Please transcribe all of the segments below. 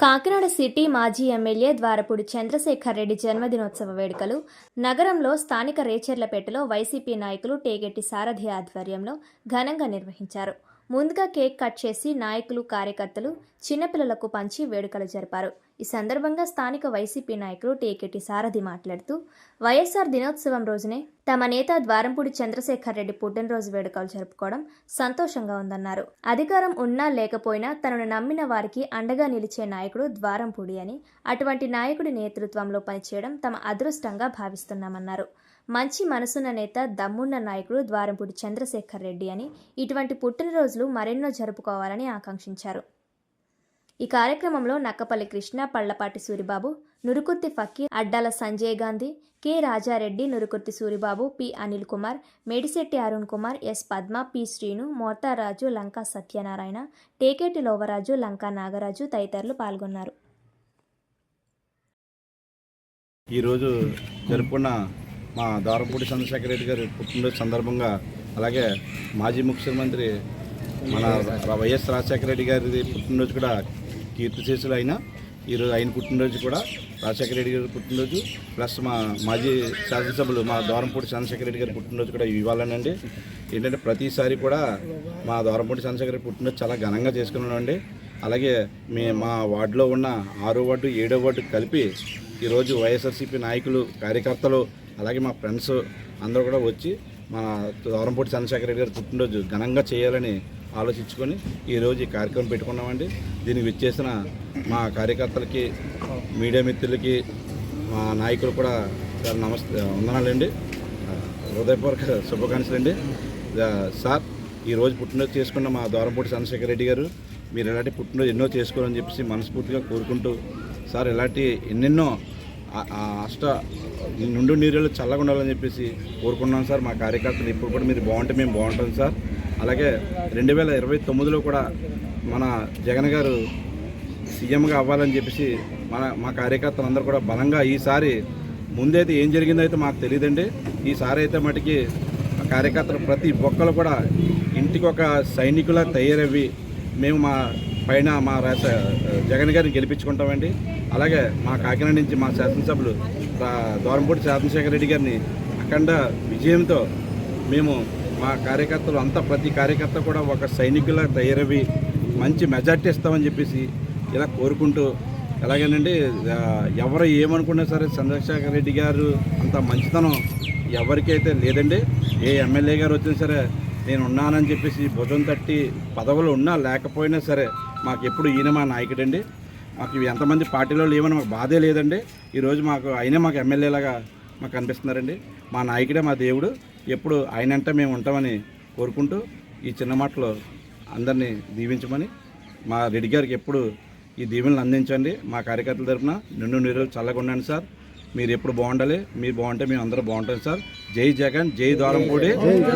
Kakinada city మాజీ MLA Dwarapudi Chandrasekhar Reddy జన్మదినోత్సవ వేడుకలు నగరంలో స్థానిక రేచర్లపేటలో వైసీపీ నాయకులు టేగెట్టి సారథి ఆధ్వర్యంలో ఘనంగా నిర్వహించారు. ముందుగా కేక్ కట్ చేసి నాయకులు కార్యకర్తలు చిన్నపిల్లలకు పంచి వేడుకలు జరిపారు. ఈ సందర్భంగా స్థానిక వైసీపీ నాయకులు టీకెటి సారథి మాట్లాడుతూ వైఎస్ఆర్ దినోత్సవం రోజునే తమ నేత ద్వారంపూడి చంద్రశేఖర్ రెడ్డి పుట్టినరోజు వేడుకలు జరుపుకోవడం సంతోషంగా ఉందన్నారు. అధికారం ఉన్నా లేకపోయినా తనను నమ్మిన వారికి అండగా నిలిచే నాయకుడు ద్వారంపూడి అని అటువంటి నాయకుడి నేతృత్వంలో పనిచేయడం తమ అదృష్టంగా భావిస్తున్నామన్నారు. మంచి మనసున్న నేత దమ్మున్న నాయకుడు ద్వారంపూడి చంద్రశేఖర్ రెడ్డి అని ఇటువంటి పుట్టినరోజులు మరెన్నో జరుపుకోవాలని ఆకాంక్షించారు. ఈ కార్యక్రమంలో Nakkapalli Krishna Pallapati Suribabu Nurukurthi Fakir Addala Sanjay Gandhi K Rajareddy Nurukurthi Suribabu P Anil Kumar Medisetti Arun Kumar S Padma P Srinu Mortharaju Lanka Satyanarayana Teketi Lovaraju Lanka Nagaraju తదితరులు పాల్గొన్నారు. ఈరోజు జరుపుకున్న మా దారంపూడి చంద్రశేఖర రెడ్డి గారి పుట్టినరోజు సందర్భంగా అలాగే మాజీ ముఖ్యమంత్రి మన వైఎస్ రాజశేఖర రెడ్డి గారి పుట్టినరోజు కూడా కీర్తిశేషులు అయిన ఈరోజు ఆయన పుట్టినరోజు కూడా రాజశేఖర రెడ్డి గారి పుట్టినరోజు ప్లస్ మా మాజీ శాసనసభ్యులు మా దారంపూడి చంద్రశేఖర రెడ్డి గారి పుట్టినరోజు కూడా ఇవ్వాలనండి. ఏంటంటే ప్రతిసారి కూడా మా దూరంపూడి చంద్రశేఖర రెడ్డి పుట్టినరోజు చాలా ఘనంగా చేసుకున్నామండి. అలాగే మే మా వార్డులో ఉన్న ఆరో వార్డు ఏడో వార్డు కలిపి ఈరోజు వైఎస్ఆర్సీపీ నాయకులు కార్యకర్తలు అలాగే మా ఫ్రెండ్స్ అందరూ కూడా వచ్చి మా దూరంపూడి చంద్రశేఖర రెడ్డి గారు పుట్టినరోజు ఘనంగా చేయాలని ఆలోచించుకొని ఈరోజు ఈ కార్యక్రమం పెట్టుకున్నామండి. దీనికి విచ్చేసిన మా కార్యకర్తలకి మీడియా మిత్రులకి మా నాయకులు కూడా చాలా నమస్తే వందనాలండి. హృదయపూర్వక శుభాకాంక్షలు అండి సార్ ఈరోజు పుట్టినరోజు చేసుకున్న మా ద్వారంపూడి చంద్రశేఖర రెడ్డి గారు మీరు ఇలాంటి పుట్టినరోజు ఎన్నో చేసుకోవాలని చెప్పేసి మనస్ఫూర్తిగా కోరుకుంటూ సార్ ఇలాంటి ఎన్నెన్నో అష్ట నుండు నీరులో చల్లగా ఉండాలని చెప్పేసి కోరుకున్నాం సార్. మా కార్యకర్తలు ఇప్పుడు కూడా మీరు బాగుంటే మేము బాగుంటాం సార్. అలాగే రెండు వేల ఇరవై తొమ్మిదిలో కూడా మన జగన్ గారు సీఎంగా అవ్వాలని చెప్పేసి మన మా కార్యకర్తలందరూ కూడా బలంగా ఈసారి ముందైతే ఏం జరిగిందో అయితే మాకు తెలియదండి. ఈసారి అయితే మటుకి కార్యకర్తలు ప్రతి ఒక్కరు కూడా ఇంటికి ఒక సైనికుల తయారవి మేము మా పైన మా రాత జగన్ గారిని గెలిపించుకుంటామండి. అలాగే మా కాకినాడ నుంచి మా శాసనసభ్యులు రా- దూరంపూడి రెడ్డి గారిని అఖండ విజయంతో మేము మా కార్యకర్తలు అంతా ప్రతి కార్యకర్త కూడా ఒక సైనికుల తయారవి మంచి మెజార్టీ ఇస్తామని చెప్పేసి ఇలా కోరుకుంటూ ఎలాగేనండి ఎవరు ఏమనుకున్నా సరే చంద్రశేఖర్ రెడ్డి గారు అంత మంచితనం ఎవరికైతే లేదండి ఏ ఎమ్మెల్యే గారు వచ్చినా సరే నేను ఉన్నానని చెప్పేసి భుజం తట్టి పదవులు ఉన్నా లేకపోయినా సరే మాకు ఎప్పుడు ఈయన మా నాయకుడండి. మాకు ఇవి ఎంతమంది పార్టీలో లేవని మాకు బాధే లేదండి. ఈరోజు మాకు ఆయనే మాకు ఎమ్మెల్యేలాగా మాకు కనిపిస్తున్నారండి. మా నాయకుడే మా దేవుడు. ఎప్పుడు ఆయనంటే మేము ఉంటామని కోరుకుంటూ ఈ చిన్న మాటలో అందరినీ దీవించమని మా రెడ్డి గారికి ఎప్పుడు ఈ దీవెనలు అందించండి. మా కార్యకర్తల తరపున నిండు నీరు చల్లగా ఉండండి సార్. మీరు ఎప్పుడు బాగుండాలి మీరు బాగుంటే మేము అందరూ బాగుంటాం సార్. జై జగన్ జై ద్వారంపూడి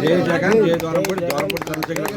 జై జగన్ జై ద్వారంపూడి ద్వారంపూడి చంద్రశేఖర్